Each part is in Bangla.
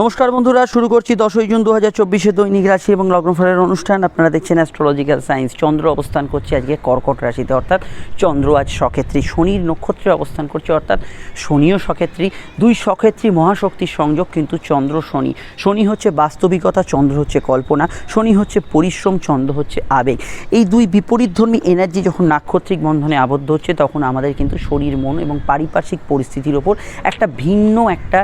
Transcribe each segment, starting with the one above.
নমস্কার বন্ধুরা, শুরু করছি দশই জুন দু হাজার চব্বিশে দৈনিক রাশি এবং লগ্নফলের অনুষ্ঠান। আপনারা দেখছেন অ্যাস্ট্রোলজিক্যাল সায়েন্স চন্দ্র অবস্থান করছে আজকে কর্কট রাশিতে, অর্থাৎ চন্দ্র আজ সক্ষেত্রী। শনির নক্ষত্রে অবস্থান করছে, অর্থাৎ শনিও সক্ষেত্রী। দুই সক্ষেত্রী মহাশক্তির সংযোগ, কিন্তু চন্দ্র শনি। শনি হচ্ছে বাস্তবিকতা, চন্দ্র হচ্ছে কল্পনা। শনি হচ্ছে পরিশ্রম, চন্দ্র হচ্ছে আবেগ। এই দুই বিপরীতধর্মী এনার্জি যখন নাক্ষত্রিক বন্ধনে আবদ্ধ হচ্ছে, তখন আমাদের কিন্তু শরীর মন এবং পারিপার্শ্বিক পরিস্থিতির ওপর একটা ভিন্ন, একটা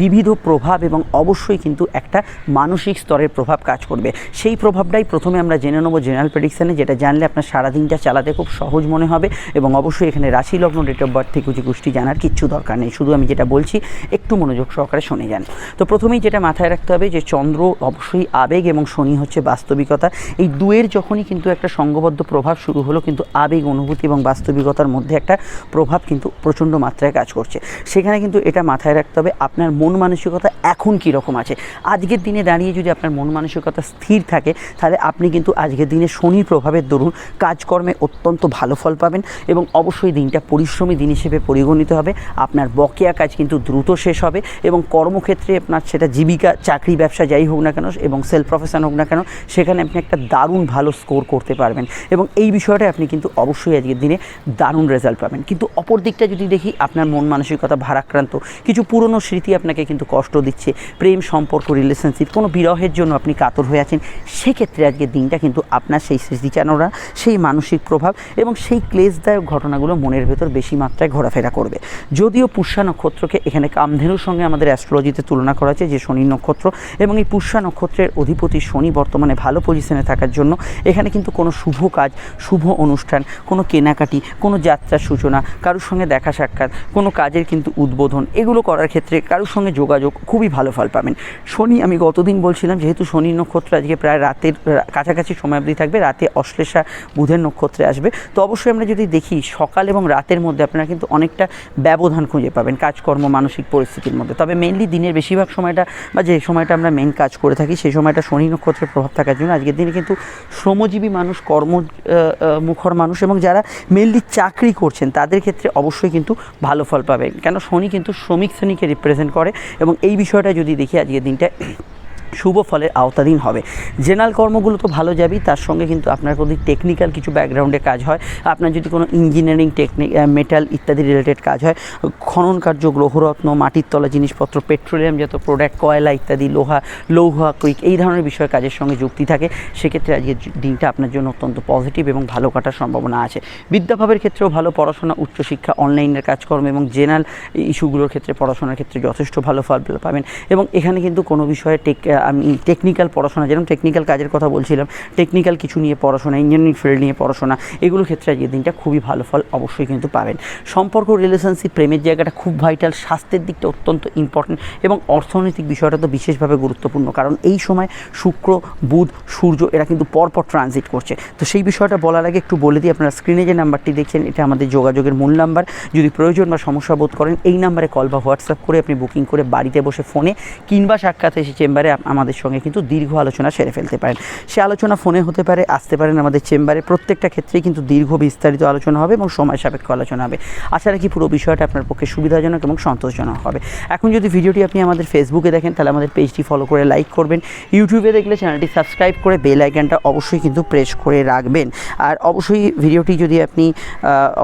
বিবিধ প্রভাব এবং অবশ্যই কিন্তু একটা মানসিক স্তরের প্রভাব কাজ করবে। সেই প্রভাবটাই প্রথমে আমরা জেনে নেব জেনারেল প্রেডিকশানে যেটা জানলে আপনার সারাদিনটা চালাতে খুব সহজ মনে হবে এবং অবশ্যই এখানে রাশি লগ্ন ডেট অফ বার্থ থেকে কুষ্টি জানার কিচ্ছু দরকার নেই। শুধু আমি যেটা বলছি, একটু মনোযোগ সহকারে শুনে যান। তো প্রথমেই যেটা মাথায় রাখতে হবে যে চন্দ্র অবশ্যই আবেগ এবং শনি হচ্ছে বাস্তবিকতা। এই দুয়ের যখনই কিন্তু একটা সঙ্গবদ্ধ প্রভাব শুরু হলো, কিন্তু আবেগ, অনুভূতি এবং বাস্তবিকতার মধ্যে একটা প্রভাব কিন্তু প্রচণ্ড মাত্রায় কাজ করছে। সেখানে কিন্তু এটা মাথায় রাখতে হবে, আপনার মন মানসিকতা এখন কীরকম আছে। আজকের দিনে দাঁড়িয়ে যদি আপনার মন মানসিকতা স্থির থাকে, তাহলে আপনি কিন্তু আজকের দিনে শনির প্রভাবের দরুন কাজকর্মে অত্যন্ত ভালো ফল পাবেন এবং অবশ্যই দিনটা পরিশ্রমী দিন হিসেবে পরিগণিত হবে। আপনার বকেয়া কাজ কিন্তু দ্রুত শেষ হবে এবং কর্মক্ষেত্রে আপনার সেটা জীবিকা, চাকরি, ব্যবসা যাই হোক না কেন এবং সেলফ প্রফেশন হোক না কেন, সেখানে আপনি একটা দারুণ ভালো স্কোর করতে পারবেন এবং এই বিষয়টা আপনি কিন্তু অবশ্যই আজকের দিনে দারুণ রেজাল্ট পাবেন। কিন্তু অপর দিকটা যদি দেখি, আপনার মন মানসিকতা ভারাক্রান্ত, কিছু পুরনো স্মৃতি আপনাকে কিন্তু কষ্ট দিচ্ছে প্রেম সম্পর্ক রিলেশনশিপ কোনো বিরহের জন্য আপনি কাতর হয়ে আছেন, সেক্ষেত্রে আজকের দিনটা কিন্তু আপনার সেই স্মৃতিচারণা সেই মানসিক প্রভাব এবং সেই ক্লেশদায়ক ঘটনাগুলো মনের ভেতর বেশি মাত্রায় ঘোরাফেরা করবে। যদিও পুষ্যা নক্ষত্রকে এখানে কামধেনুর সঙ্গে আমাদের অ্যাস্ট্রোলজিতে তুলনা করা হয়েছে যে শনি নক্ষত্র এবং এই পুষ্যা নক্ষত্রের অধিপতি শনি বর্তমানে ভালো পজিশনে থাকার জন্য এখানে কিন্তু কোনো শুভ কাজ, শুভ অনুষ্ঠান, কোনো কেনাকাটি, কোনো যাত্রার সূচনা, কারোর সঙ্গে দেখা সাক্ষাৎ, কোনো কাজের কিন্তু উদ্বোধন এগুলো করার ক্ষেত্রে কারোর সঙ্গে যোগাযোগ খুবই ভালো ফল পাবেন। শনি, আমি গতদিন বলছিলাম, যেহেতু শনি নক্ষত্র আজকে প্রায় রাতের, কাছাকাছি সময় অবধি থাকবে, রাতে অশ্লেষা বুধের নক্ষত্রে আসবে। তো অবশ্যই আমরা যদি দেখি, সকাল এবং রাতের মধ্যে আপনারা কিন্তু অনেকটা ব্যবধান খুঁজে পাবেন, কাজকর্ম, মানসিক পরিস্থিতির মধ্যে। তবে মেনলি দিনের বেশিরভাগ সময়টা বা যে সময়টা আমরা মেন কাজ করে থাকি, সেই সময়টা শনি নক্ষত্রের প্রভাব থাকার জন্য আজকের দিনে কিন্তু শ্রমজীবী মানুষ, কর্ম মুখর মানুষ এবং যারা মেনলি চাকরি করছেন, তাদের ক্ষেত্রে অবশ্যই কিন্তু ভালো ফল পাবেন। কেন? শনি কিন্তু শ্রমিক শ্রেণীকে রিপ্রেজেন্ট করে এবং এই বিষয়টা যদি দেখি আজকের দিনটা শুভ ফলের আওতাধীন হবে। জেনারেল কর্মগুলো তো ভালো যাবেই, তার সঙ্গে কিন্তু আপনার যদি টেকনিক্যাল কিছু ব্যাকগ্রাউন্ডে কাজ হয়, আপনার যদি কোনো ইঞ্জিনিয়ারিং টেকনিক মেটাল ইত্যাদি রিলেটেড কাজ হয়, খনন কার্য, গ্রহরত্ন, মাটির তলা জিনিসপত্র পেট্রোলিয়াম জাত প্রোডাক্ট কয়লা ইত্যাদি, লোহা, লৌহা কুইক এই ধরনের বিষয় কাজের সঙ্গে যুক্তি থাকে। সেক্ষেত্রে আজকের দিনটা আপনার জন্য অত্যন্ত পজিটিভ এবং ভালো কাটার সম্ভাবনা আছে। বিদ্যাভাবের ক্ষেত্রেও ভালো, পড়াশোনা, উচ্চশিক্ষা অনলাইনের কাজকর্ম এবং জেনারেল ইস্যুগুলোর ক্ষেত্রে পড়াশোনার ক্ষেত্রে যথেষ্ট ভালো ফল পাবেন। এবং এখানে কিন্তু কোনো বিষয়ে টেক আমি টেকনিক্যাল পড়াশোনা, যেরকম টেকনিক্যাল কাজের কথা বলছিলাম টেকনিক্যাল কিছু নিয়ে পড়াশোনা ইঞ্জিনিয়ারিং ফিল্ড নিয়ে পড়াশোনা, এগুলোর ক্ষেত্রে আজকের দিনটা খুবই ভালো ফল অবশ্যই কিন্তু পাবেন। সম্পর্ক রিলেশনশিপ প্রেমের জায়গাটা খুব ভাইটাল স্বাস্থ্যের দিকটা অত্যন্ত ইম্পর্টেন্ট এবং অর্থনৈতিক বিষয়টা তো বিশেষভাবে গুরুত্বপূর্ণ, কারণ এই সময় শুক্র, বুধ, সূর্য এরা কিন্তু পরপর ট্রানজিট করছে। তো সেই বিষয়টা বলার আগে একটু বলে দিই, আপনারা স্ক্রিনে যে নাম্বারটি দেখছেন, এটা আমাদের যোগাযোগের মূল নাম্বার। যদি প্রয়োজন বা সমস্যা বোধ করেন, এই নাম্বারে কল বা হোয়াটসঅ্যাপ করে আপনি বুকিং করে বাড়িতে বসে ফোনে কিংবা সাক্ষাৎ এসে চেম্বারে আমাদের সঙ্গে কিন্তু দীর্ঘ আলোচনা সেরে ফেলতে পারেন। সে আলোচনা ফোনে হতে পারে, আসতে পারেন আমাদের চেম্বারে। প্রত্যেকটা ক্ষেত্রেই কিন্তু দীর্ঘ বিস্তারিত আলোচনা হবে এবং সময় সাপেক্ষ আলোচনা হবে। আশা রাখি পুরো বিষয়টা আপনার পক্ষে সুবিধাজনক এবং সন্তোষজনক হবে। এখন যদি ভিডিওটি আপনি আমাদের ফেসবুকে দেখেন, তাহলে আমাদের পেজটি ফলো করে লাইক করবেন। ইউটিউবে দেখলে চ্যানেলটি সাবস্ক্রাইব করে বেল আইকনটা অবশ্যই কিন্তু প্রেস করে রাখবেন। আর অবশ্যই ভিডিওটি যদি আপনি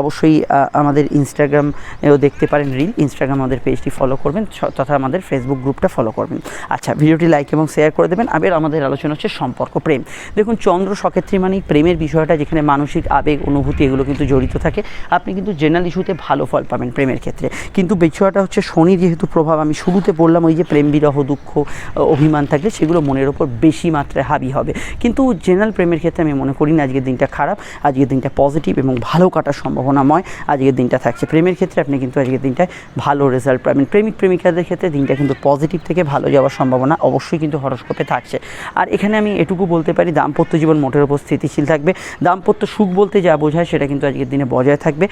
অবশ্যই আমাদের ইনস্টাগ্রামেও দেখতে পারেন রিল ইনস্টাগ্রাম আমাদের পেজটি ফলো করবেন তথা আমাদের ফেসবুক গ্রুপটা ফলো করবেন। আচ্ছা ভিডিওটি লাইক এবং শেয়ার করে দেবেন। আবার, আমাদের আলোচনা হচ্ছে সম্পর্ক প্রেম। দেখুন, চন্দ্র সক্ষেত্রী মানেই প্রেমের বিষয়টা, যেখানে মানসিক আবেগ, অনুভূতি এগুলো কিন্তু জড়িত থাকে। আপনি কিন্তু জেনারেল ইস্যুতে ভালো ফল পাবেন প্রেমের ক্ষেত্রে। কিন্তু বিষয়টা হচ্ছে, শনি যেহেতু প্রভাব, আমি শুরুতে বললাম, ওই যে প্রেম বিরহ, দুঃখ অভিমান থাকলে সেগুলো মনের ওপর বেশি মাত্রায় হাবি হবে। কিন্তু জেনারেল প্রেমের ক্ষেত্রে আমি মনে করি না, আজকের দিনটা খারাপ, আজকের দিনটা পজিটিভ এবং ভালো কাটার সম্ভাবনাময় আজকের দিনটা থাকছে। প্রেমের ক্ষেত্রে আপনি কিন্তু আজকের দিনটায় ভালো রেজাল্ট পাবেন। প্রেমিক প্রেমিকাদের ক্ষেত্রে দিনটা কিন্তু পজিটিভ থেকে ভালো যাওয়ার সম্ভাবনা অবশ্যই কিন্তু হরস্কোপে থাকছে। আর এখানে আমি এটুকু বলতে পারি, দাম্পত্য জীবন মোটের উপর স্থিতিশীল থাকবে। দাম্পত্য সুখ বলতে যা বোঝায় সেটা কিন্তু আজকের দিনে বজায় থাকবে।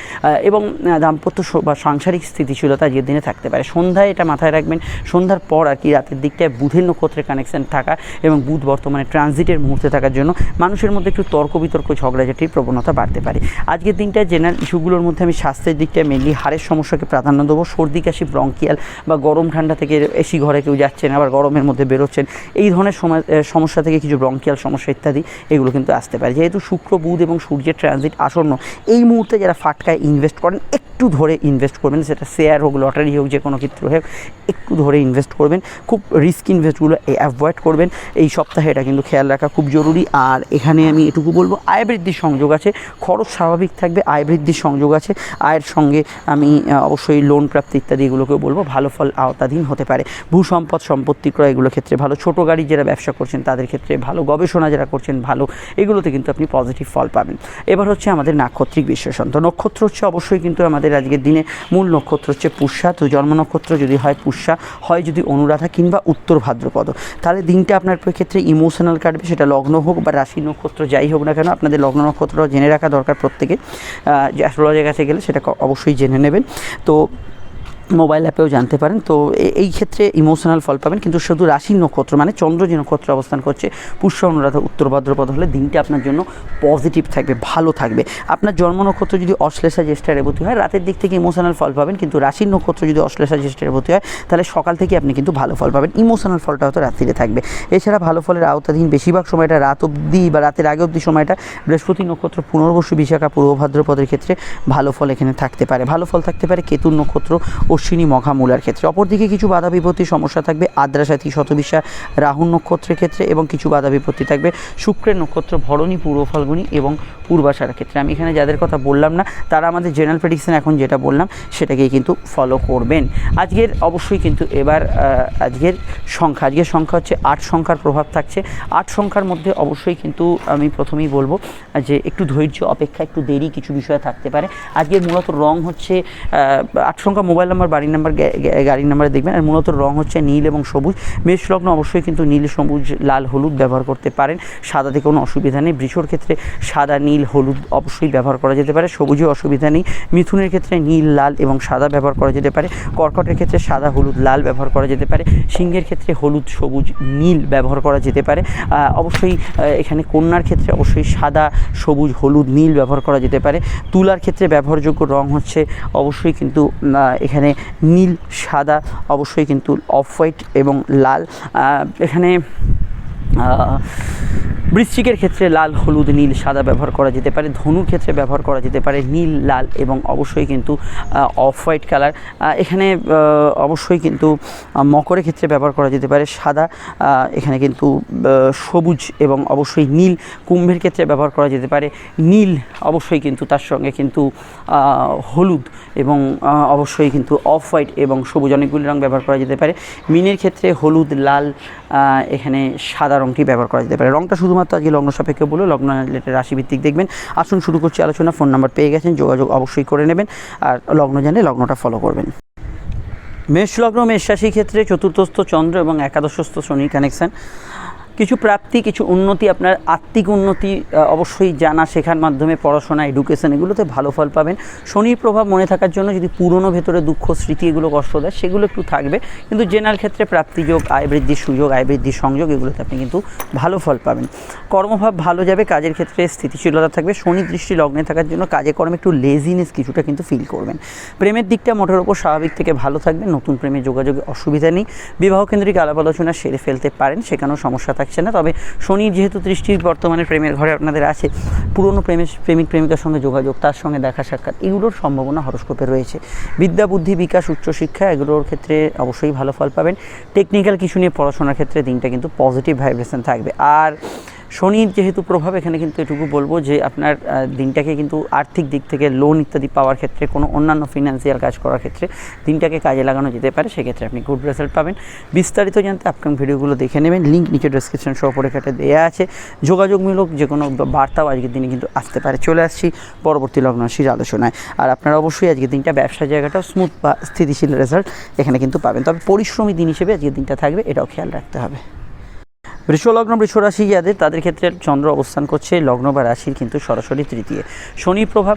এবং দাম্পত্য বা সাংসারিক স্থিতিশীলতা আজকের দিনে থাকতে পারে। সন্ধ্যায় এটা মাথায় রাখবেন, সন্ধ্যার পর আর কি রাতের দিকটায় বুধের নক্ষত্রের কানেকশন থাকা এবং বুধ বর্তমানে ট্রানজিটের মুহূর্তে থাকার জন্য মানুষের মধ্যে একটু তর্ক বিতর্ক ঝগড়াঝাটির প্রবণতা বাড়তে পারে। আজকের দিনটা জেনারেল ইস্যুগুলোর মধ্যে আমি স্বাস্থ্যের দিকটায় মেনলি হাড়ের সমস্যাকে প্রাধান্য দেবো। সর্দি, কাশি ব্রঙ্কিয়াল বা গরম ঠান্ডা থেকে এসি ঘরে কেউ যাচ্ছেন আবার গরমের মধ্যে বেরোচ্ছেন এই ধরনের সমস্যা থেকে কিছু ব্রঙ্কিয়াল সমস্যা ইত্যাদি, এগুলো কিন্তু আসতে পারে। যেহেতু শুক্র, বুধ এবং সূর্যের ট্রানজিট আসন্ন, এই মুহূর্তে যারা ফাটকায় ইনভেস্ট করেন, একটু ধরে ইনভেস্ট করবেন। সেটা শেয়ার হোক লটারি হোক, যে কোনো ক্ষেত্রে হোক, একটু ধরে ইনভেস্ট করবেন। খুব রিস্ক ইনভেস্টগুলো অ্যাভয়েড করবেন। এই সপ্তাহে এটা কিন্তু খেয়াল রাখা খুব জরুরি। আর এখানে আমি এটুকু বলব, আয় বৃদ্ধির সংযোগ আছে, খরচ স্বাভাবিক থাকবে, আয় বৃদ্ধির সংযোগ আছে। আয়ের সঙ্গে আমি অবশ্যই লোন প্রাপ্তি ইত্যাদি এগুলোকেও বলব, ভালো ফল আওতাধীন হতে পারে। ভূসম্পদ, সম্পত্তি ক্রয় এগুলোর ক্ষেত্রে ভালো ছোটো গাড়ির যারা ব্যবসা করছেন, তাদের ক্ষেত্রে ভালো গবেষণা যারা করছেন, ভালো, এগুলোতে কিন্তু আপনি পজিটিভ ফল পাবেন। এবার হচ্ছে আমাদের নাক্ষত্রিক বিশ্লেষণ। তো নক্ষত্র হচ্ছে অবশ্যই কিন্তু আমাদের আজকের দিনে মূল নক্ষত্র হচ্ছে পুষ্যা। তো জন্ম নক্ষত্র যদি হয় পুষ্যা, হয় যদি অনুরাধা কিংবা উত্তর ভাদ্রপদ। তাহলে দিনটা আপনার ক্ষেত্রে ইমোশনাল কাটবে, সেটা লগ্ন হোক বা রাশি নক্ষত্র যাই হোক না কেন, আপনাদের লগ্ন নক্ষত্র জেনে রাখা দরকার প্রত্যেকে অ্যাস্ট্রোলজির কাছে গেলে সেটা অবশ্যই জেনে নেবেন। তো মোবাইল অ্যাপেও জানতে পারেন। তো এই ক্ষেত্রে ইমোশনাল ফল পাবেন। কিন্তু শুধু রাশির নক্ষত্র মানে চন্দ্র যে নক্ষত্র অবস্থান করছে, পুষ্য অনুরাধা, উত্তর ভাদ্রপদ হলে দিনটা আপনার জন্য পজিটিভ থাকবে, ভালো থাকবে। আপনার জন্ম নক্ষত্র যদি অশ্লেষা জ্যেষ্ঠা রেবতী হয়, রাতের দিক থেকে ইমোশনাল ফল পাবেন। কিন্তু রাশির নক্ষত্র যদি অশ্লেষা জ্যেষ্ঠা রেবতী হয়, তাহলে সকাল থেকে আপনি কিন্তু ভালো ফল পাবেন। ইমোশনাল ফলটা হয়তো রাত্রিরে থাকবে। এছাড়া ভালো ফলের আওতাধীন বেশিরভাগ সময়টা রাত অবধি বা রাতের আগে অবধি সময়টা বৃহস্পতি নক্ষত্র, পুনর্বসু বিশাখা, পূর্ব ভাদ্রপদের ক্ষেত্রে ভালো ফল এখানে থাকতে পারে। ভালো ফল থাকতে পারে কেতুর নক্ষত্র অশ্বিনী মঘা মূলার ক্ষেত্রে। অপরদিকে কিছু বাধা বিপত্তি সমস্যা থাকবে। আদ্রাসাথী শতবিশা, রাহুল নক্ষত্রের ক্ষেত্রে এবং কিছু বাধা বিপত্তি থাকবে। শুক্রের নক্ষত্র, ভরণী, পূর্ব ফাল্গুনী এবং পূর্বাশার ক্ষেত্রে। আমি এখানে যাদের কথা বললাম না, তারা আমাদের জেনারেল প্রেডিকশন এখন যেটা বললাম, সেটাকেই কিন্তু ফলো করবেন। আজকের অবশ্যই কিন্তু এবার আজকের সংখ্যা আজকের সংখ্যা হচ্ছে আট সংখ্যার প্রভাব থাকছে। আট সংখ্যার মধ্যে অবশ্যই কিন্তু আমি প্রথমেই বলব যে একটু ধৈর্য, অপেক্ষা, একটু দেরি কিছু বিষয় থাকতে পারে। আজকের মূলত রং হচ্ছে আট সংখ্যা মোবাইল নাম্বার বাড়ির নাম্বার গাড়ির নাম্বারে দেখবেন। আর মূলত রং হচ্ছে নীল এবং সবুজ। মেষ লগ্ন অবশ্যই কিন্তু নীল, সবুজ, লাল, হলুদ ব্যবহার করতে পারেন। সাদাতে কোনো অসুবিধা নেই। বৃষর ক্ষেত্রে সাদা, নীল হলুদ অবশ্যই ব্যবহার করা যেতে পারে। সবুজে অসুবিধা নেই। মিথুনের ক্ষেত্রে নীল, লাল এবং সাদা ব্যবহার করা যেতে পারে। কর্কটের ক্ষেত্রে সাদা, হলুদ, লাল ব্যবহার করা যেতে পারে। সিংহের ক্ষেত্রে হলুদ, সবুজ, নীল ব্যবহার করা যেতে পারে। অবশ্যই এখানে কন্যার ক্ষেত্রে অবশ্যই সাদা, সবুজ, হলুদ, নীল ব্যবহার করা যেতে পারে। তুলার ক্ষেত্রে ব্যবহারযোগ্য রং হচ্ছে অবশ্যই কিন্তু এখানে নীল, সাদা, অবশ্যই কিন্তু অফ হোয়াইট এবং লাল। এখানে বৃশ্চিকের ক্ষেত্রে লাল, হলুদ, নীল, সাদা ব্যবহার করা যেতে পারে। ধনুর ক্ষেত্রে ব্যবহার করা যেতে পারে। নীল, লাল এবং অবশ্যই কিন্তু অফ হোয়াইট কালার। এখানে অবশ্যই কিন্তু মকরের ক্ষেত্রে ব্যবহার করা যেতে পারে। সাদা এখানে কিন্তু সবুজ এবং অবশ্যই নীল কুম্ভের ক্ষেত্রে ব্যবহার করা যেতে পারে। নীল অবশ্যই কিন্তু, তার সঙ্গে কিন্তু হলুদ এবং অবশ্যই কিন্তু অফ হোয়াইট এবং সবুজ অনেকগুলি রঙ ব্যবহার করা যেতে পারে। মিনের ক্ষেত্রে হলুদ, লাল এখানে সাদা রংটি ব্যবহার করা যেতে পারে। রংটা শুধুমাত্র আজকে লগ্ন সাপেক্ষে বলে লগ্ন রিলেটেড রাশিভিত্তিক দেখবেন। আসুন শুরু করছি আলোচনা, ফোন নাম্বার পেয়ে গেছেন, যোগাযোগ অবশ্যই করে নেবেন আর লগ্ন জানলে লগ্নটা ফলো করবেন। মেষ লগ্ন মেষ ক্ষেত্রে চতুর্থস্থ চন্দ্র এবং একাদশস্থ শনির কানেকশান কিছু প্রাপ্তি, কিছু উন্নতি, আপনার আত্মিক উন্নতি অবশ্যই জানা শেখার মাধ্যমে, পড়াশোনা এডুকেশন এগুলোতে ভালো ফল পাবেন। শনির প্রভাব মনে থাকার জন্য যদি পুরনো ভেতরে দুঃখ, স্মৃতি এগুলো কষ্ট দেয়, সেগুলো একটু থাকবে। কিন্তু জেনারেল ক্ষেত্রে প্রাপ্তিযোগ আয় বৃদ্ধির সুযোগ, আয় বৃদ্ধির সংযোগ এগুলোতে আপনি কিন্তু ভালো ফল পাবেন। কর্মভাব ভালো যাবে, কাজের ক্ষেত্রে স্থিতিশীলতা থাকবে। শনি দৃষ্টি লগ্নে থাকার জন্য কাজে কর্মে একটু লেজিনেস কিছুটা কিন্তু ফিল করবেন। প্রেমের দিকটা মোটের ওপর স্বাভাবিক থেকে ভালো থাকবে, নতুন প্রেমে যোগাযোগে অসুবিধা নেই। বিবাহ কেন্দ্রিক আলাপ আলোচনা সেরে ফেলতে পারেন, সেখানেও সমস্যা থাকছে না। তবে শনি যেহেতু দৃষ্টি বর্তমানে প্রেমের ঘরে আপনাদের আছে, পুরনো প্রেমের প্রেমিক প্রেমিকার সঙ্গে যোগাযোগ, তার সঙ্গে দেখা সাক্ষাৎ, এগুলোর সম্ভাবনা হরস্কোপে রয়েছে। বিদ্যা, বুদ্ধি, বিকাশ উচ্চশিক্ষা এগুলোর ক্ষেত্রে অবশ্যই ভালো ফল পাবেন। টেকনিক্যাল কিছু নিয়ে পড়াশোনার ক্ষেত্রে দিনটা কিন্তু পজিটিভ ভাইব্রেশন থাকবে। আর শনির যেহেতু প্রভাব, এখানে কিন্তু এটুকু বলব যে আপনার দিনটাকে কিন্তু আর্থিক দিক থেকে লোন ইত্যাদি পাওয়ার ক্ষেত্রে, কোনো অন্যান্য ফিনান্সিয়াল কাজ করার ক্ষেত্রে দিনটাকে কাজে লাগানো যেতে পারে। সেক্ষেত্রে আপনি গুড রেজাল্ট পাবেন। বিস্তারিত জানতে আপকামিং ভিডিওগুলো দেখে নেবেন। লিঙ্ক নিচে ডিসক্রিপশন সহ পরীক্ষাটা দেওয়া আছে। যোগাযোগমূলক যে কোনো বার্তাও আজকের দিনে কিন্তু আসতে পারে। চলে আসছি পরবর্তী লগ্ন রাশির আলোচনায়। আর আপনারা অবশ্যই আজকের দিনটা ব্যবসার জায়গাটাও স্মুথ বা স্থিতিশীল রেজাল্ট এখানে কিন্তু পাবেন। তবে পরিশ্রমী দিন হিসেবে আজকের দিনটা থাকবে, এটাও খেয়াল রাখতে হবে। বৃষলগ্ন বৃষরাশি যাদের তাদের ক্ষেত্রে চন্দ্র অবস্থান করছে, লগ্ন বা রাশির কিন্তু সরাসরি তৃতীয়। শনি প্রভাব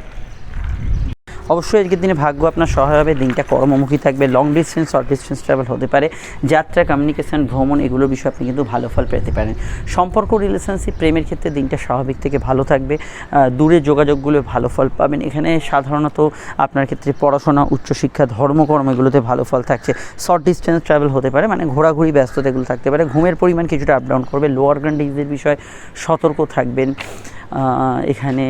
অবশ্যই আজকের দিনে ভাগ্য আপনার সহায় হবে, দিনটা কর্মমুখী থাকবে long distance short distance travel হতে পারে, যাত্রা কমিউনিকেশন ভ্রমণ এগুলোর বিষয়ে আপনি কিন্তু ভালো ফল পেতে পারেন। সম্পর্ক রিলেশনশিপ প্রেমের ক্ষেত্রে দিনটা স্বাভাবিক থেকে ভালো থাকবে দূরে যোগাযোগগুলো ভালো ফল পাবেন। এখানে সাধারণত আপনার ক্ষেত্রে পড়াশোনা, উচ্চশিক্ষা, ধর্মকর্ম এগুলোতে ভালো ফল থাকছে। শর্ট ডিস্টেন্স ট্রাভেল হতে পারে মানে ঘোরাঘুরি, ব্যস্ততা এগুলো থাকতে পারে। ঘুমের পরিমাণ কিছুটা আপ ডাউন করবে। লোয়ার গ্রান্ডিজের বিষয়ে সতর্ক থাকবেন। এখানে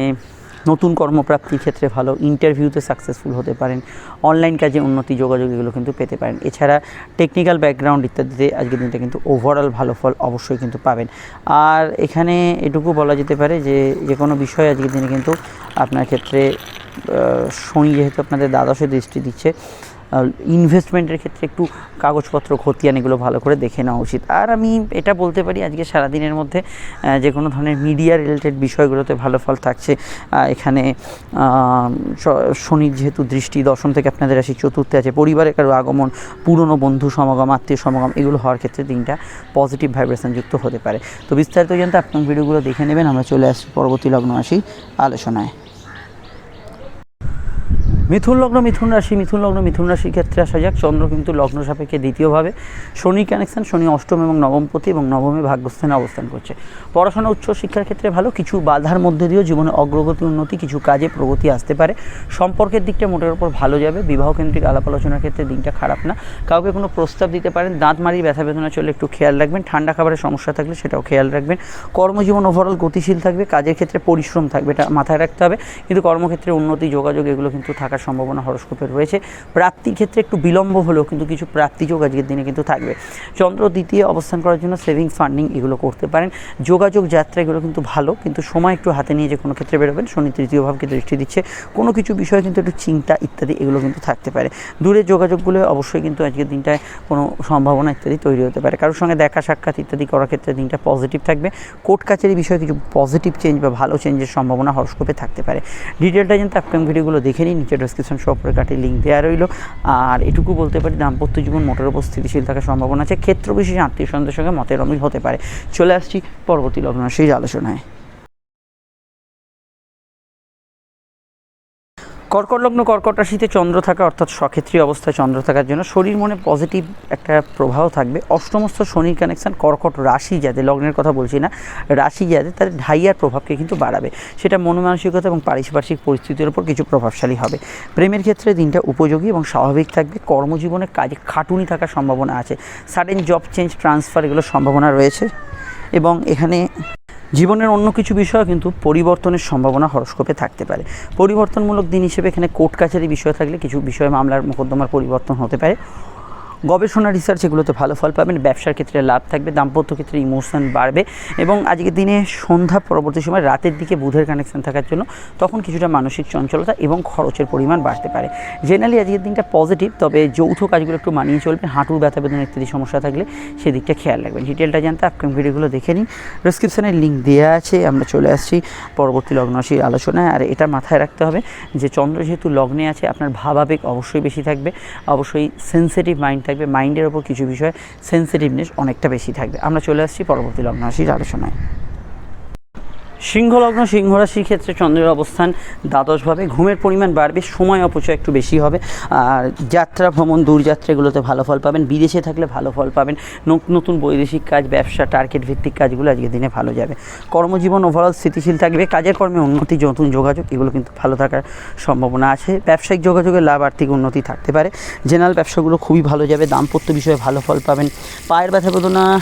নতুন কর্মপ্রাপ্তির ক্ষেত্রে ভালো ইন্টারভিউতে সাকসেসফুল হতে পারেন অনলাইন কাজে উন্নতি যোগাযোগ এগুলো কিন্তু পেতে পারেন। এছাড়া টেকনিক্যাল ব্যাকগ্রাউন্ড ইত্যাদিতে আজকের দিনটা কিন্তু ওভারঅল ভালো ফল অবশ্যই কিন্তু পাবেন। আর এখানে এটুকু বলা যেতে পারে যে যে কোনো বিষয় আজকের দিনে কিন্তু আপনার ক্ষেত্রে শনি যেহেতু আপনাদের দ্বাদশে দৃষ্টি দিচ্ছে ইনভেস্টমেন্টের ক্ষেত্রে একটু কাগজপত্র, খতিয়ান এগুলো ভালো করে দেখে নেওয়া উচিত। আর আমি এটা বলতে পারি, আজকে সারাদিনের মধ্যে যে কোনো ধরনের মিডিয়া রিলেটেড বিষয়গুলোতে ভালো ফল থাকছে। এখানে শনির যেহেতু দৃষ্টি, দশম থেকে আপনাদের আসি চতুর্থে আছে, পরিবারের কারও আগমন, পুরনো বন্ধু সমাগম, আত্মীয় সমাগম, এগুলো হওয়ার ক্ষেত্রে দিনটা পজিটিভ ভাইব্রেশন যুক্ত হতে পারে। তো বিস্তারিত জানতে আপনার ভিডিওগুলো দেখে নেবেন, আমরা চলে আসছি পরবর্তী লগ্ন আসি আলোচনায়। মিথুন লগ্ন, মিথুন রাশি, মিথুন লগ্ন, মিথুন রাশির ক্ষেত্রে আসা যাক। চন্দ্র কিন্তু লগ্ন সাপেক্ষে দ্বিতীয়ভাবে শনি কানেকশন শনি অষ্টম এবং নবমপতি এবং নবমে ভাগ্যস্থানে অবস্থান করছে। পড়াশোনা, উচ্চ শিক্ষার ক্ষেত্রে ভালো। কিছু বাধার মধ্যে দিয়েও জীবনে অগ্রগতি, উন্নতি, কিছু কাজে প্রগতি আসতে পারে। সম্পর্কের দিকটা মোটের উপর ভালো যাবে। বিবাহকেন্দ্রিক আলাপ আলোচনার ক্ষেত্রে দিনটা খারাপ না। কাউকে কোনো প্রস্তাব দিতে পারেন। দাঁত মারি ব্যথা বেদনা চলে একটু খেয়াল রাখবেন। ঠান্ডা খাবারের সমস্যা থাকলে সেটাও খেয়াল রাখবেন। কর্মজীবন ওভারঅল গতিশীল থাকবে। কাজের ক্ষেত্রে পরিশ্রম থাকবে। এটা মাথায় রাখতে হবে। কিন্তু কর্মক্ষেত্রে উন্নতি, যোগাযোগ, এগুলো কিন্তু থাকার সম্ভাবনা হরস্কোপে রয়েছে। প্রাপ্তির ক্ষেত্রে একটু বিলম্ব হলেও কিন্তু কিছু প্রাপ্তিযোগ আজকের দিনে কিন্তু থাকবে। চন্দ্র দ্বিতীয় অবস্থান করার জন্য সেভিংস ফান্ডিং এগুলো করতে পারেন। যোগাযোগ যাত্রা এগুলো কিন্তু ভালো, কিন্তু সময় একটু হাতে নিয়ে যে কোনো ক্ষেত্রে বেরোবেন, শনি তৃতীয় ভাবকে দৃষ্টি দিচ্ছে। কোনো কিছু বিষয়ে কিন্তু একটু চিন্তা ইত্যাদি এগুলো কিন্তু থাকতে পারে। দূরের যোগাযোগগুলো অবশ্যই কিন্তু আজকের দিনটায় কোনো সম্ভাবনা ইত্যাদি তৈরি হতে পারে। কারোর সঙ্গে দেখা সাক্ষাৎ ইত্যাদি করার ক্ষেত্রে দিনটা পজিটিভ থাকবে। কোর্ট কাছারি বিষয়ে কিছু পজিটিভ চেঞ্জ বা ভালো চেঞ্জের সম্ভাবনা হরস্কোপে থাকতে পারে। ডিটেলটা জানতে আপকামিং ভিডিওগুলো দেখে নিন, নিচে ডিসক্রিপশন সব কাটি লিঙ্ক দেওয়া রইল। আর এটুকু বলতে পারি, দাম্পত্য জীবন মোটের উপর স্থিতিশীল থাকার সম্ভাবনা আছে। ক্ষেত্র বিশেষ আত্মীয় স্বজনদের সঙ্গে মতের অমিল হতে পারে। চলে আসছি পরবর্তী লগ্ন সেই আলোচনায়। কর্কট লগ্ন, কর্কট রাশিতে চন্দ্র থাকা অর্থাৎ সক্ষেত্রী অবস্থায় চন্দ্র থাকার জন্য শরীর মনে পজিটিভ একটা প্রভাব থাকবে। অষ্টমস্ত শনির কানেকশান কর্কট রাশি যাদের লগ্নের কথা বলছি না, রাশি যাদের তাদের ঢাইয়ার প্রভাবকে কিন্তু বাড়াবে। সেটা মন মানসিকতা এবং পারিপার্শ্বিক পরিস্থিতির উপর কিছু প্রভাবশালী হবে। প্রেমের ক্ষেত্রে দিনটা উপযোগী এবং স্বাভাবিক থাকবে। কর্মজীবনে কাজে খাটুনি থাকার সম্ভাবনা আছে। সাডেন জব চেঞ্জ ট্রান্সফার এগুলোর সম্ভাবনা রয়েছে। এবং এখানে জীবনের অন্য কিছু বিষয় কিন্তু পরিবর্তনের সম্ভাবনা হরস্কোপে থাকতে পারে। পরিবর্তনমূলক দিন হিসেবে এখানে কোর্ট কাছারি বিষয় থাকলে কিছু বিষয় মামলার, মোকদ্দমার পরিবর্তন হতে পারে। গবেষণা রিসার্চ এগুলোতে ভালো ফল পাবেন, ব্যবসার ক্ষেত্রে লাভ থাকবে, দাম্পত্য ক্ষেত্রে ইমোশন বাড়বে এবং আজকের দিনে সন্ধ্যা পরবর্তী সময় রাতের দিকে বুধের কানেকশন থাকার জন্য তখন কিছুটা মানসিক চঞ্চলতা এবং খরচের পরিমাণ বাড়তে পারে। জেনারেলি আজকের দিনটা পজিটিভ তবে যৌথ কাজগুলো একটু মানিয়ে চলবেন হাঁটুর ব্যথা বেদনা ইত্যাদি সমস্যা থাকলে সেদিকটা খেয়াল রাখবেন। ডিটেলটা জানতে আপকামিং ভিডিওগুলো দেখে নিন। ডিসক্রিপশানে লিঙ্ক দেওয়া আছে, আমরা চলে আসছি পরবর্তী লগ্ন লগ্নরাশির আলোচনায়। আর এটা মাথায় রাখতে হবে যে চন্দ্র যেহেতু লগ্নে আছে, আপনার ভাবাবেগ অবশ্যই বেশি থাকবে, অবশ্যই সেন্সিটিভ মাইন্ড থাকবে মাইন্ডের ওপর কিছু বিষয়ে সেন্সিটিভনেস অনেকটা বেশি থাকবে। আমরা চলে আসছি পরবর্তী লগ্ন রাশির আলোচনায়। সিংহলগ্ন সিংহ রাশির ক্ষেত্রে চন্দ্রের অবস্থান দ্বাদশভাবে। ঘুমের পরিমাণ বাড়বে, সময় অপচয় একটু বেশি হবে। আর যাত্রা ভ্রমণ দূরযাত্রা এগুলোতে ভালো ফল পাবেন। বিদেশে থাকলে ভালো ফল পাবেন। নতুন নতুন বৈদেশিক কাজ, ব্যবসা টার্গেট ভিত্তিক কাজগুলো আজকের দিনে ভালো যাবে। কর্মজীবন ওভারঅল স্থিতিশীল থাকবে। কাজের কর্মে উন্নতি নতুন যোগাযোগ এগুলো কিন্তু ভালো থাকার সম্ভাবনা আছে। ব্যবসায়িক যোগাযোগের লাভ, আর্থিক উন্নতি থাকতে পারে। জেনারেল ব্যবসাগুলো খুবই ভালো যাবে। দাম্পত্য বিষয়ে ভালো ফল পাবেন। পায়ের ব্যথা বেদনা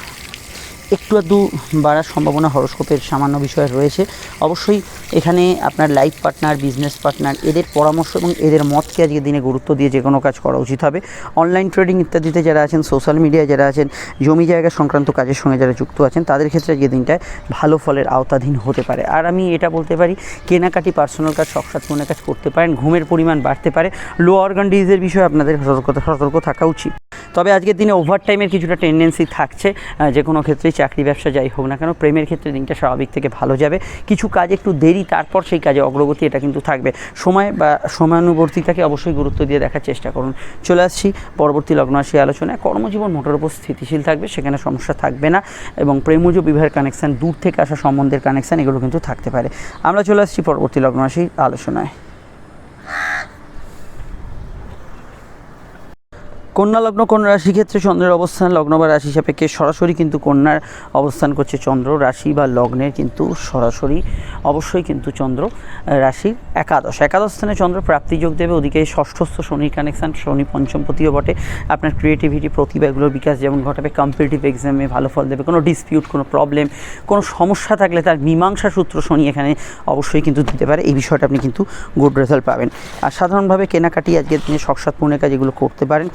একটু আধটু বাড়ার সম্ভাবনা হরস্কোপের সামান্য বিষয় রয়েছে। অবশ্যই এখানে আপনার লাইফ পার্টনার, বিজনেস পার্টনার, এদের পরামর্শ এবং এদের মতকে আজকে দিনে গুরুত্ব দিয়ে যে কোনো কাজ করা উচিত হবে। অনলাইন ট্রেডিং ইত্যাদিতে যারা আছেন, সোশ্যাল মিডিয়ায় যারা আছেন, জমি জায়গা সংক্রান্ত কাজের সঙ্গে যারা যুক্ত আছেন, তাদের ক্ষেত্রে আজকে দিনটায় ভালো ফলের আওতাধীন হতে পারে। আর আমি এটা বলতে পারি, কেনাকাটি পার্সোনাল কাজ, শখসাত কোনো কাজ করতে পারেন, ঘুমের পরিমাণ বাড়তে পারে। লো অর্গান ডিজিজের বিষয়ে আপনাদের সতর্কতা সতর্ক থাকা উচিত। তবে আজকের দিনে ওভার টাইমের কিছুটা টেন্ডেন্সি থাকছে যে কোনো ক্ষেত্রেই চাকরি ব্যবসা যাই হোক না কেন, প্রেমের ক্ষেত্রে দিনটা স্বাভাবিক থেকে ভালো যাবে। কিছু কাজ একটু দেরি, তারপর সেই কাজে অগ্রগতি, এটা কিন্তু থাকবে। সময় বা সময়ানুবর্তিতাকে অবশ্যই গুরুত্ব দিয়ে দেখার চেষ্টা করুন। চলে আসছি পরবর্তী লগ্ন আসি আলোচনায়। কর্মজীবন মোটের উপর স্থিতিশীল থাকবে, সেখানে সমস্যা থাকবে না এবং প্রেমজ বিবাহের কানেকশান দূর থেকে আসা সম্বন্ধের কানেকশান এগুলো কিন্তু থাকতে পারে। আমরা চলে আসছি পরবর্তী লগ্ন আসি আলোচনায়। কন্যা লগ্ন, কন্যা রাশি ক্ষেত্রে চন্দ্রের অবস্থান, লগ্ন বা রাশি সাপেক্ষে সরাসরি কিন্তু কন্যার অবস্থান করছে চন্দ্র। রাশি বা লগ্নের কিন্তু সরাসরি, অবশ্যই কিন্তু চন্দ্র রাশির একাদশ। একাদশ স্থানে চন্দ্র প্রাপ্তি যোগ দেবে। ওদিকে ষষ্ঠস্থ শনির কানেকশান শনি পঞ্চমপতিও বটে। আপনার ক্রিয়েটিভিটি প্রতিভা এগুলোর বিকাশ যেমন ঘটাবে কম্পিটিটিভ এক্সামে ভালো ফল দেবে। কোনো ডিসপিউট কোনো প্রবলেম কোনো সমস্যা থাকলে তার মীমাংসা সূত্র শনি এখানে অবশ্যই কিন্তু দিতে পারে। এই বিষয়টা আপনি কিন্তু গুড রেজাল্ট পাবেন। আর সাধারণভাবে কেনাকাটি আজকের দিনে শখসাত পূর্ণের কাজ এগুলো করতে পারেন।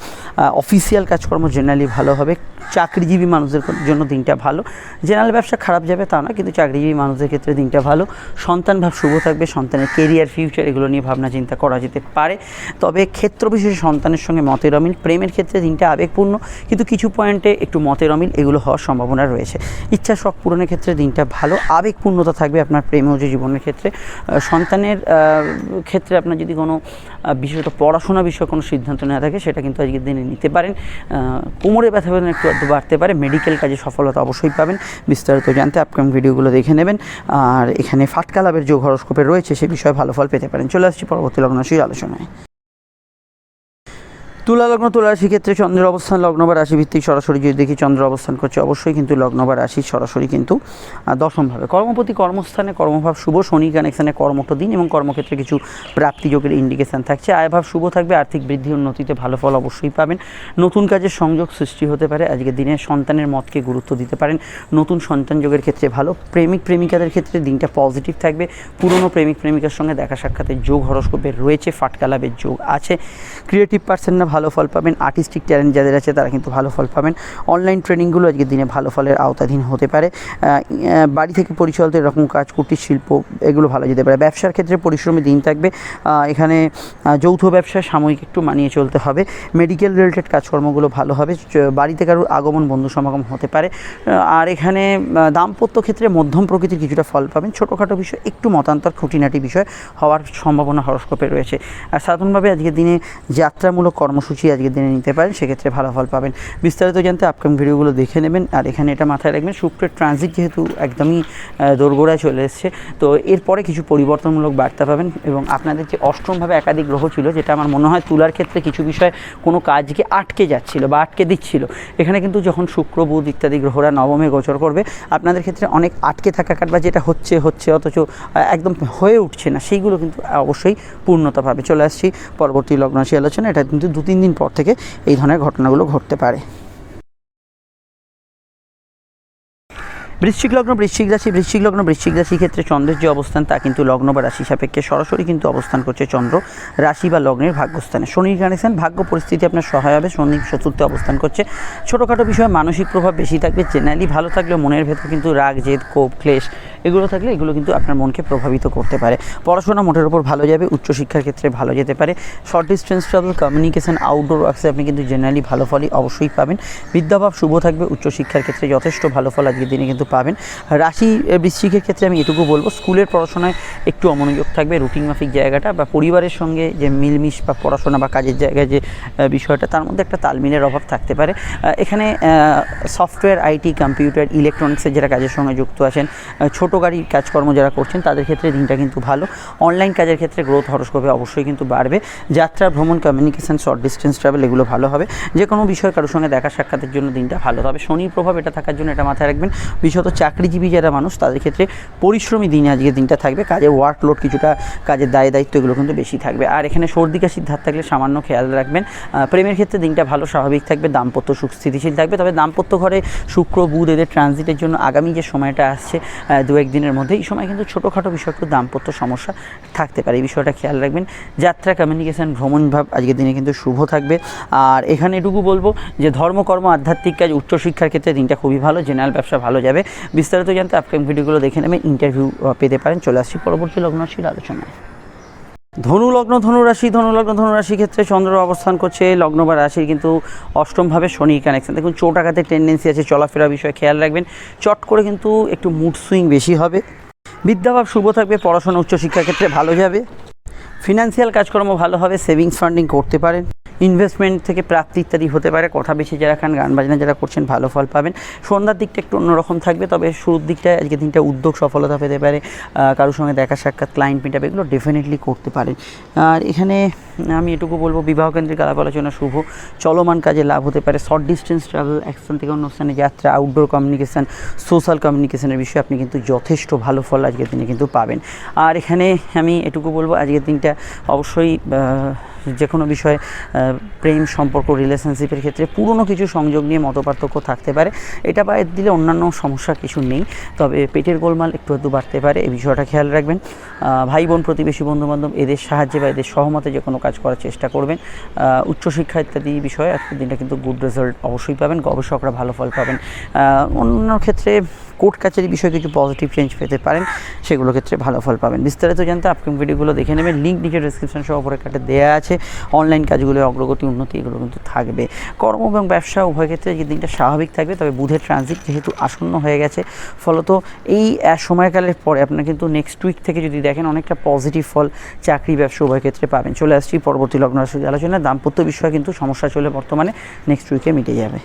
অফিসিয়াল কাজকর্ম জেনারেলি ভালো হবে। চাকরিজীবী মানুষদের জন্য দিনটা ভালো। জেনারেল ব্যবসা খারাপ যাবে তা না, কিন্তু চাকরিজীবী মানুষদের ক্ষেত্রে দিনটা ভালো। সন্তান ভাব শুভ থাকবে, সন্তানের কেরিয়ার ফিউচার এগুলো নিয়ে ভাবনা চিন্তা করা যেতে পারে। তবে ক্ষেত্র বিশেষে সন্তানের সঙ্গে মতের অমিল, প্রেমের ক্ষেত্রে দিনটা আবেগপূর্ণ, কিন্তু কিছু পয়েন্টে একটু মতের অমিল, এগুলো হওয়ার সম্ভাবনা রয়েছে। ইচ্ছা শখ পূরণের ক্ষেত্রে দিনটা ভালো, আবেগপূর্ণতা থাকবে আপনার প্রেমেও যে জীবনের ক্ষেত্রে। সন্তানের ক্ষেত্রে আপনার যদি কোনো বিশেষত পড়াশোনা বিষয়ে কোনো সিদ্ধান্ত নেওয়া থাকে, সেটা কিন্তু আজকের দিনে নিতে পারেন। কোমরে ব্যথা বেদনা একটু আধটু বাড়তে পারে। মেডিকেল কাজে সফলতা অবশ্যই পাবেন। বিস্তারিত জানতে আপকাম ভিডিওগুলো দেখে নেবেন। আর এখানে ফাটকা লাভের যোগ হরস্কোপে রয়েছে, সে বিষয়ে ভালো ফল পেতে পারেন। চলে আসছি পরবর্তী লগ্নশীল আলোচনায়। তুলা লগ্ন, তুলা রাশি ক্ষেত্রে চন্দ্রের অবস্থান, লগ্ন বা রাশি ভিত্তিক সরাসরি যদি দেখি চন্দ্র অবস্থান করছে, অবশ্যই কিন্তু লগ্ন বা রাশি সরাসরি কিন্তু দশমভাবে কর্মপতি কর্মস্থানে কর্মভাব শুভ, শনি কানেকশানে কর্মঠ দিন এবং কর্মক্ষেত্রে কিছু প্রাপ্তিযোগের ইন্ডিকেশন থাকছে। আয়ভাব শুভ থাকবে, আর্থিক বৃদ্ধি, উন্নতিতে ভালো ফল অবশ্যই পাবেন। নতুন কাজের সংযোগ সৃষ্টি হতে পারে, আজকের দিনে সন্তানের মতকে গুরুত্ব দিতে পারেন। নতুন সন্তান যোগের ক্ষেত্রে ভালো। প্রেমিক, প্রেমিকাদের ক্ষেত্রে দিনটা পজিটিভ থাকবে। পুরনো প্রেমিক, প্রেমিকার সঙ্গে দেখা সাক্ষাতের যোগ, হরস্কোপের রয়েছে, ফাটকা লাভের যোগ আছে। ক্রিয়েটিভ পার্সনরা ভালো ফল পাবেন। আর্টিস্টিক ট্যালেন্ট যাদের আছে তারা কিন্তু ভালো ফল পাবেন। অনলাইন ট্রেনিংগুলো আজকের দিনে ভালো ফলের আওতাধীন হতে পারে। বাড়ি থেকে পরিচালিত এরকম কাজ, কুটির শিল্প এগুলো ভালো যেতে পারে। ব্যবসার ক্ষেত্রে পরিশ্রমী দিন থাকবে। এখানে যৌথ ব্যবসায় সাময়িক একটু মানিয়ে চলতে হবে। মেডিকেল রিলেটেড কাজকর্মগুলো ভালো হবে। বাড়িতে কারোর আগমন, বন্ধু সমাগম হতে পারে। আর এখানে দাম্পত্য ক্ষেত্রে মধ্যম প্রকৃতির কিছুটা ফল পাবেন। ছোটোখাটো বিষয়, একটু মতান্তর, খুঁটিনাটি বিষয় হওয়ার সম্ভাবনা হরস্কোপে রয়েছে। আর সাধারণভাবে আজকের দিনে যাত্রামূলক কর্মসূচি আজকের দিনে নিতে পারেন, সেক্ষেত্রে ভালো ফল পাবেন। বিস্তারিত জানতে আপকামিং ভিডিওগুলো দেখে নেবেন। আর এখানে এটা মাথায় রাখবেন শুক্রের ট্রানজিট যেহেতু একদমই দোরগোড়ায় চলে এসছে, তো এরপরে কিছু পরিবর্তনমূলক বার্তা পাবেন এবং আপনাদের যে অষ্টমভাবে একাধিক গ্রহ ছিল, যেটা আমার মনে হয় তুলার ক্ষেত্রে কিছু বিষয় কোনো কাজকে আটকে যাচ্ছিল বা আটকে দিচ্ছিল। এখানে কিন্তু যখন শুক্র, বুধ ইত্যাদি গ্রহরা নবমে গোচর করবে, আপনাদের ক্ষেত্রে অনেক আটকে থাকা কাট বা যেটা হচ্ছে হচ্ছে অথচ একদম হয়ে উঠছে না, সেইগুলো কিন্তু অবশ্যই পূর্ণতা পাবে। চলে আসছি পরবর্তী লগ্নরাশি আলোচনা এটা কিন্তু দু তিন দিন পর থেকে এই ধরনের ঘটনাগুলো ঘটতে পারে। বৃশ্চিক লগ্ন, বৃশ্চিক রাশি, বৃশ্চিক লগ্ন, বৃশ্চিক রাশি ক্ষেত্রে চন্দ্রের যে অবস্থান, তা কিন্তু লগ্ন বা রাশি সাপেক্ষে সরাসরি কিন্তু অবস্থান করছে চন্দ্র। রাশি বা লগ্নের ভাগ্যস্থানে। শনির কানেকশন ভাগ্য পরিস্থিতি আপনার সহায় হবে, শনি চতুর্থে অবস্থান করছে। ছোটোখাটো বিষয়ে মানসিক প্রভাব বেশি থাকবে জেনারেলি ভালো থাকলেও মনের ভেতর কিন্তু রাগ, জেদ কোপ ক্লেশ এগুলো থাকলে এগুলো কিন্তু আপনার মনকে প্রভাবিত করতে পারে। পড়াশোনা মোটের উপর ভালো যাবে, উচ্চশিক্ষার ক্ষেত্রে ভালো যেতে পারে। Short distance travel communication outdoor ওয়ার্কসে আপনি কিন্তু জেনারেলি ভালো ফলই অবশ্যই পাবেন। বিদ্যাভাব শুভ থাকবে, উচ্চশিক্ষার ক্ষেত্রে যথেষ্ট ভালো ফল আজকের দিনে কিন্তু পাবেন। রাশি বৃশ্চিকের ক্ষেত্রে আমি এটুকু বলব, স্কুলের পড়াশোনায় একটু অমনোযোগ থাকবে, রুটিন মাফিক জায়গাটা বা পরিবারের সঙ্গে যে মিলমিশ বা পড়াশোনা বা কাজের জায়গায় যে বিষয়টা, তার মধ্যে একটা তালমিলের অভাব থাকতে পারে। এখানে সফটওয়্যার, আইটি, কম্পিউটার ইলেকট্রনিক্সের যারা কাজের সঙ্গে যুক্ত আছেন ছোটো গাড়ির কাজকর্ম যারা করছেন, তাদের ক্ষেত্রে দিনটা কিন্তু ভালো। অনলাইন কাজের ক্ষেত্রে গ্রোথ হরস্কোপে অবশ্যই কিন্তু বাড়বে। যাত্রা, ভ্রমণ কমিউনিকেশন শর্ট ডিস্টেন্স ট্রাভেল এগুলো ভালো হবে। যে কোনো বিষয় কারোর সঙ্গে দেখা সাক্ষাতের জন্য দিনটা ভালো তবে শনির প্রভাব এটা থাকার জন্য এটা মাথায় রাখবেন। বিশেষত চাকরিজীবী যারা মানুষ, তাদের ক্ষেত্রে পরিশ্রমী দিন আজকের দিনটা থাকবে। কাজের ওয়ার্কলোড কিছুটা কাজের দায় দায়িত্ব এগুলো কিন্তু বেশি থাকবে। আর এখানে সর্দি কাশির ধার থাকলে সামান্য খেয়াল রাখবেন। প্রেমের ক্ষেত্রে দিনটা ভালো স্বাভাবিক থাকবে, দাম্পত্য সুখ স্থিতিশীল থাকবে। তবে দাম্পত্য ঘরে শুক্র, বুধ এদের ট্রানজিটের জন্য আগামী যে সময়টা আসছে দু একদিনের মধ্যে, এই সময় কিন্তু ছোটোখাটো বিষয় একটু দাম্পত্য সমস্যা থাকতে পারে। এই বিষয়টা খেয়াল রাখবেন। যাত্রা কমিউনিকেশন ভ্রমণ ভাব আজকের দিনে কিন্তু শুভ থাকবে। আর এখানে এটুকু বলব যে ধর্মকর্ম, আধ্যাত্মিক কাজ, উচ্চশিক্ষার ক্ষেত্রে দিনটা খুবই ভালো জেনারেল ব্যবসা ভালো যাবে। বিস্তারিত জানতে আপকামিং ভিডিওগুলো দেখে নেবেন ইন্টারভিউ পেতে পারেন। চলে আসছি পরবর্তী লগ্নশীল আলোচনায়। ধনু লগ্ন ধনুরাশি ধনু লগ্ন ধনুরাশি ক্ষেত্রে চন্দ্র অবস্থান করছে, লগ্ন বা রাশির কিন্তু অষ্টমভাবে শনি কানেকশন দেখুন, চোট আঘাতের টেন্ডেন্সি আছে, চলাফেরা বিষয়ে খেয়াল রাখবেন। চট করে কিন্তু একটু মুড সুইং বেশি হবে। বিদ্যাভাব শুভ থাকবে, পড়াশোনা, উচ্চশিক্ষার ক্ষেত্রে ভালো যাবে ফিনান্সিয়াল কাজকর্ম ভালো হবে সেভিংস ফান্ডিং করতে পারেন। ইনভেস্টমেন্ট থেকে প্রাপ্তি ইত্যাদি হতে পারে। কথা বেশি যারা খান, গান বাজনা যারা করছেন, ভালো ফল পাবেন। সন্ধ্যার দিকটা একটু অন্যরকম থাকবে, তবে শুরুর দিকটা আজকে দিনটা উদ্যোগ সফলতা পেতে পারে। কারোর সঙ্গে দেখা সাক্ষাৎ ক্লায়েন্ট মিটাপ এগুলো ডেফিনেটলি করতে পারেন। আর এখানে আমি এটুকু বলব বিবাহ কেন্দ্রিক আলাপ আলোচনা শুভ। চলমান কাজে লাভ হতে পারে। শর্ট ডিস্টেন্স ট্রাভেল এক স্থান থেকে অন্য স্থানে যাত্রা আউটডোর কমিউনিকেশান সোশ্যাল কমিউনিকেশনের বিষয়ে আপনি কিন্তু যথেষ্ট ভালো ফল আজকের দিনে কিন্তু পাবেন। আর এখানে আমি এটুকু বলব, আজকের দিনটা অবশ্যই যে কোনো বিষয়ে প্রেম সম্পর্ক রিলেশনশিপের ক্ষেত্রে পুরনো কিছু সংযোগ নিয়ে মতপার্থক্য থাকতে পারে। এটা বাদ দিলে অন্যান্য সমস্যা কিছু নেই, তবে পেটের গোলমাল একটু একটু বাড়তে পারে, এই বিষয়টা খেয়াল রাখবেন। ভাই বোন, প্রতিবেশী বন্ধুবান্ধব, এদের সাহায্যে বা এদের সহমতে যে কোনো কাজ করার চেষ্টা করবেন। উচ্চশিক্ষা ইত্যাদি বিষয়ে আজকের দিনটা কিন্তু গুড রেজাল্ট অবশ্যই পাবেন, গবেষকরা ভালো ফল পাবেন। অন্য ক্ষেত্রে কোর্ট কাছারি বিষয়ে কিছু পজিটিভ চেঞ্জ পেতে পারেন, সেগুলো ক্ষেত্রে ভালো ফল পাবেন। বিস্তারিত জানতে আপকামিং ভিডিওগুলো দেখে নেবেন। লিঙ্ক নিচে ডিসক্রিপশন সহ অপরে কাটে দেওয়া আছে। অনলাইন কাজগুলোর অগ্রগতি, উন্নতি এগুলো কিন্তু থাকবে। কর্ম এবং ব্যবসা উভয় ক্ষেত্রে এই দিনটা স্বাভাবিক থাকবে, তবে বুধের ট্রানজিট যেহেতু আসন্ন হয়ে গেছে, ফলত এই সময়কালের পরে আপনার কিন্তু নেক্সট উইক থেকে যদি দেখেন, অনেকটা পজিটিভ ফল চাকরি, ব্যবসা উভয় ক্ষেত্রে পাবেন। চলে আসছি পরবর্তী লগ্ন আলোচনা দাম্পত্য বিষয়ে কিন্তু সমস্যা চলে বর্তমানে নেক্সট উইকে মিটে যাবে।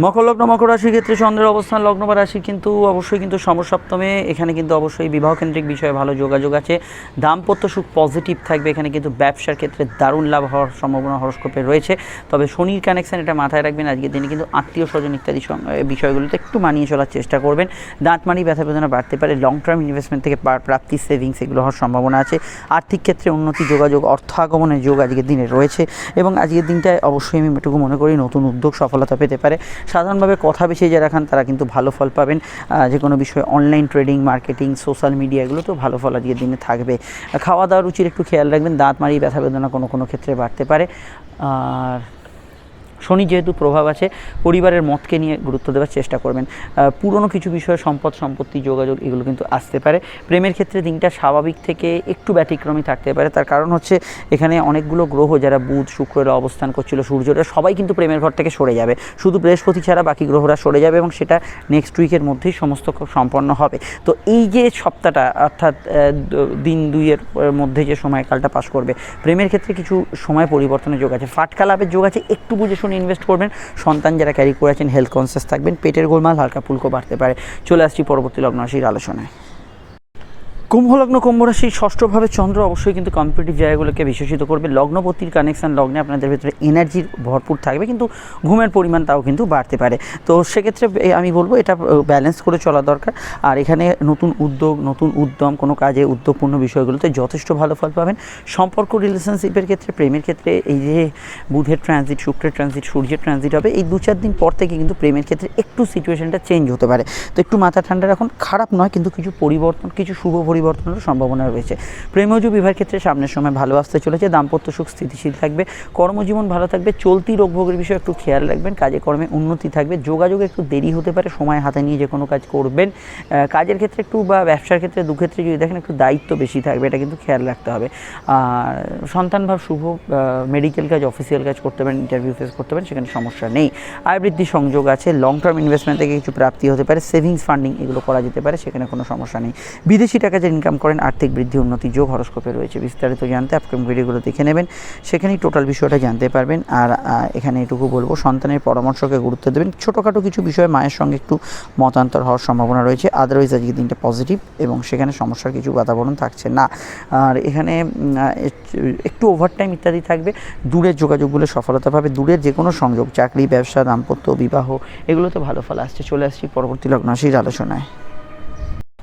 মকর লগ্ন, মকর রাশির ক্ষেত্রে চন্দ্রের অবস্থান, লগ্ন বা রাশি কিন্তু অবশ্যই কিন্তু সমসপ্তমে। এখানে কিন্তু অবশ্যই বিবাহ কেন্দ্রিক বিষয়ে ভালো যোগাযোগ আছে। দাম্পত্য সুখ পজিটিভ থাকবে। এখানে কিন্তু ব্যবসার ক্ষেত্রে দারুণ লাভ হওয়ার সম্ভাবনা হরস্কোপে রয়েছে। তবে শনির কানেকশন এটা মাথায় রাখবেন। আজকের দিনে কিন্তু আত্মীয় স্বজন ইত্যাদি বিষয়গুলোতে একটু মানিয়ে চলার চেষ্টা করবেন। দাঁতমারি ব্যথা বেদনা বাড়তে পারে। লং টার্ম ইনভেস্টমেন্ট থেকে প্রাপ্তি সেভিংস এগুলো হওয়ার সম্ভাবনা আছে। আর্থিক ক্ষেত্রে উন্নতি, যোগাযোগ, অর্থ আগমনের যোগ আজকের দিনে রয়েছে। এবং আজকের দিনটায় অবশ্যই আমি এটুকু মনে করি, নতুন উদ্যোগ সফলতা পেতে পারে। সাধারণভাবে কথা বেশি যারা খান, তারা কিন্তু ভালো ফল পাবেন। যে কোনো বিষয়ে online trading marketing social media এগুলো তো ভালো ফল আজকের দিনে থাকবে। খাওয়া দাওয়া রুচির একটু খেয়াল রাখবেন, দাঁত মারি ব্যথা বেদনা কোনো কোনো ক্ষেত্রে বাড়তে পারে। আর শনি যেহেতু প্রভাব আছে, পরিবারের মতকে নিয়ে গুরুত্ব দেওয়ার চেষ্টা করবেন। পুরনো কিছু বিষয়ে, সম্পদ, সম্পত্তি, যোগাযোগ, এগুলো কিন্তু আসতে পারে। প্রেমের ক্ষেত্রে দিনটা স্বাভাবিক থেকে একটু ব্যতিক্রমী থাকতে পারে। তার কারণ হচ্ছে এখানে অনেকগুলো গ্রহ, যারা বুধ শুক্রেরা অবস্থান করছিল সূর্যরা সবাই কিন্তু প্রেমের ঘর থেকে সরে যাবে। শুধু বৃহস্পতি ছাড়া বাকি গ্রহরা সরে যাবে এবং সেটা নেক্সট উইকের মধ্যেই সমস্ত সম্পন্ন হবে। তো এই যে সপ্তাহটা, অর্থাৎ দিন দুইয়ের মধ্যে যে সময়কালটা পাস করবে, প্রেমের ক্ষেত্রে কিছু সময় পরিবর্তনের যোগ আছে। ফাটকা লাভের যোগ আছে, একটু বুঝে শুনে ইনভেস্ট করবেন। সন্তান যারা ক্যারি করেছেন হেলথ কনসিয়াস থাকবেন, পেটের গোলমাল হালকা ফুলকো বাড়তে পারে। চলে আসছি পরবর্তী লগ্ন রাশির আলোচনায়। কুম্ভলগ্ন কুম্ভ রাশির ষষ্ঠভাবে চন্দ্র অবশ্যই কিন্তু কম্পিটিটিভ জায়গাগুলোকে বিশেষিত করবে। লগ্নপতির কানেকশন লগ্নে আপনাদের ভেতরে এনার্জির ভরপুর থাকবে, কিন্তু ঘুমের পরিমাণ তাও কিন্তু বাড়তে পারে। তো সেক্ষেত্রে আমি বলব এটা ব্যালেন্স করে চলা দরকার। আর এখানে নতুন উদ্যোগ, নতুন উদ্যম, কোনো কাজে উদ্যোগপূর্ণ বিষয়গুলোতে যথেষ্ট ভালো ফল পাবেন। সম্পর্ক রিলেশনশিপের ক্ষেত্রে, প্রেমের ক্ষেত্রে এই যে বুধের ট্রানজিট শুক্রের ট্রানজিট সূর্যের ট্রানজিট হবে, এই দু চার দিন পর থেকে কিন্তু প্রেমের ক্ষেত্রে একটু সিচুয়েশনটা চেঞ্জ হতে পারে। তো একটু মাথা ঠান্ডা রাখুন, খারাপ নয়, কিন্তু কিছু পরিবর্তন, কিছু শুভ পরিবর্তনের সম্ভাবনা রয়েছে। প্রেমজ বিবাহের ক্ষেত্রে সামনের সময় ভালো আসতে চলেছে, দাম্পত্য সুখ স্থিতিশীল থাকবে, কর্মজীবন ভালো থাকবে, চলতি রোগভোগের বিষয়ে একটু খেয়াল রাখবেন, কাজে কর্মে উন্নতি থাকবে, যোগাযোগে একটু দেরি হতে পারে, সময় হাতে নিয়ে যে কোনো কাজ করবেন। কাজের ক্ষেত্রে একটু বা ব্যবসার ক্ষেত্রে দু ক্ষেত্রে যদি দেখেন একটু দায়িত্ব বেশি থাকবে, এটা কিন্তু খেয়াল রাখতে হবে। আর সন্তান ভাব শুভ মেডিকেল কাজ অফিসিয়াল কাজ করতে পারেন ইন্টারভিউ ফেস করতে পারেন, সেখানে সমস্যা নেই। আয় বৃদ্ধি সংযোগ আছে লং টার্ম ইনভেস্টমেন্ট থেকে কিছু প্রাপ্তি হতে পারে সেভিংস ফান্ডিং এগুলো করা যেতে পারে, সেখানে কোনো সমস্যা নেই। বিদেশি টাকা যে ইনকাম করেন, আর্থিক বৃদ্ধি, উন্নতি যোগ, হরস্কোপে রয়েছে। বিস্তারিত জানতে আপকামিং ভিডিওগুলো দেখে নেবেন। সেখানেই টোটাল বিষয়টা জানতে পারবেন। আর এখানে এটুকু বলব, সন্তানের পরামর্শকে গুরুত্ব দেবেন। ছোটোখাটো কিছু বিষয়ে মায়ের সঙ্গে একটু মতান্তর হওয়ার সম্ভাবনা রয়েছে। আদারওয়াইজ আজকে দিনটা পজিটিভ এবং সেখানে সমস্যার কিছু বাতাবরণ থাকছে না। আর এখানে একটু- ওভারটাইম ইত্যাদি থাকবে। দূরের যোগাযোগগুলো সফলতা পাবে। দূরের যে কোনো সংযোগ, চাকরি, ব্যবসা, দাম্পত্য, বিবাহ, এগুলোতে ভালো ফল আসছে। চলে আসছি পরবর্তী লগ্নাশীর আলোচনায়।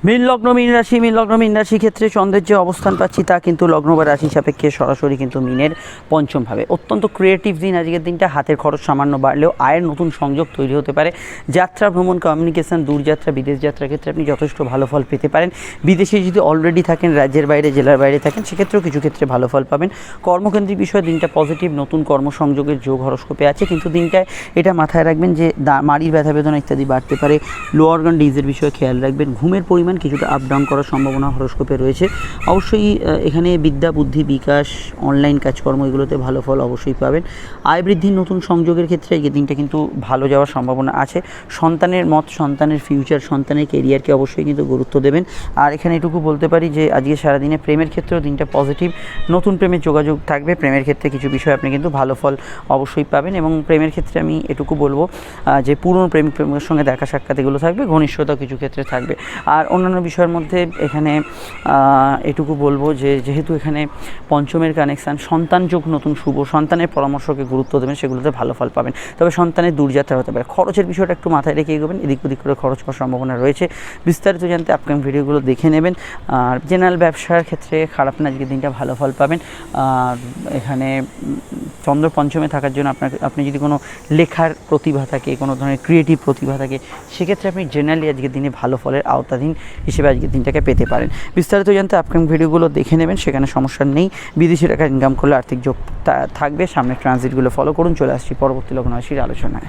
মীন লগ্ন, মীন রাশি, মীন লগ্ন, মীন রাশি ক্ষেত্রে চন্দ্রের যে অবস্থান পাচ্ছি তা কিন্তু লগ্ন বা রাশি সাপেক্ষে সরাসরি কিন্তু মিনের পঞ্চম ভাবে। অত্যন্ত ক্রিয়েটিভ দিন, আজকের দিনটা হাতের খরচ সামান্য বাড়লেও আয়ের নতুন সংযোগ তৈরি হতে পারে। যাত্রা, ভ্রমণ কমিউনিকেশন দূরযাত্রা বিদেশ যাত্রার ক্ষেত্রে আপনি যথেষ্ট ভালো ফল পেতে পারেন। বিদেশে যদি অলরেডি থাকেন, রাজ্যের বাইরে, জেলার বাইরে থাকেন, সেক্ষেত্রেও কিছু ক্ষেত্রে ভালো ফল পাবেন। কর্মকেন্দ্রিক বিষয়ে দিনটা পজিটিভ নতুন কর্মসংযোগের যোগ হরস্কোপে আছে, কিন্তু দিনটায় এটা মাথায় রাখবেন যে মাড়ির ব্যথা বেদনা ইত্যাদি বাড়তে পারে। লো অর্গান ডিজের বিষয়ে খেয়াল রাখবেন। ঘুমের পরিমাণ পরিমাণ কিছুটা আপ ডাউন করার সম্ভাবনা হরস্কোপে রয়েছে। অবশ্যই এখানে বিদ্যা, বুদ্ধি, বিকাশ অনলাইন কাজকর্ম এগুলোতে ভালো ফল অবশ্যই পাবেন। আয় বৃদ্ধির নতুন সংযোগের ক্ষেত্রে এই দিনটা কিন্তু ভালো যাওয়ার সম্ভাবনা আছে। সন্তানের মত, সন্তানের ফিউচার সন্তানের কেরিয়ারকে অবশ্যই কিন্তু গুরুত্ব দেবেন। আর এখানে এটুকু বলতে পারি যে, আজকে সারাদিনে প্রেমের ক্ষেত্রেও দিনটা পজিটিভ নতুন প্রেমের যোগাযোগ থাকবে। প্রেমের ক্ষেত্রে কিছু বিষয় আপনি কিন্তু ভালো ফল অবশ্যই পাবেন এবং প্রেমের ক্ষেত্রে আমি এটুকু বলব যে পুরনো প্রেমিক প্রেমের সঙ্গে দেখা সাক্ষাৎ এগুলো থাকবে। ঘনিষ্ঠতা কিছু ক্ষেত্রে থাকবে। আর অন্যান্য বিষয়ের মধ্যে এখানে এটুকু বলব যে যেহেতু এখানে পঞ্চমের কানেকশান সন্তান যোগ নতুন শুভ, সন্তানের পরামর্শকে গুরুত্ব দেবেন, সেগুলোতে ভালো ফল পাবেন। তবে সন্তানের দূরযাত্রা হতে পারে। খরচের বিষয়টা একটু মাথায় রেখে এগোবেন, এদিক ওদিক করে খরচ হওয়ার সম্ভাবনা রয়েছে। বিস্তারিত জানতে আপকামিং ভিডিওগুলো দেখে নেবেন। আর জেনারেল ব্যবসার ক্ষেত্রে খারাপ না আজকে দিনটা ভালো ফল পাবেন। আর এখানে চন্দ্র পঞ্চমে থাকার জন্য আপনার আপনি যদি কোনো লেখার প্রতিভা থাকে, কোনো ধরনের ক্রিয়েটিভ প্রতিভা থাকে, সেক্ষেত্রে আপনি জেনারেলি আজকের দিনে ভালো ফলের আওতাধীন হিসেবে আজকে দিনটাকে পেতে পারেন। বিস্তারিত জানতে আপকামিং ভিডিওগুলো দেখে নেবেন, সেখানে সমস্যা নেই। বিদেশি টাকা ইনকাম করলে আর্থিক যোগ থাকবে সামনে ট্রানজিটগুলো ফলো করুন, চলে আসছি পরবর্তী লগ্ন রাশির আলোচনায়।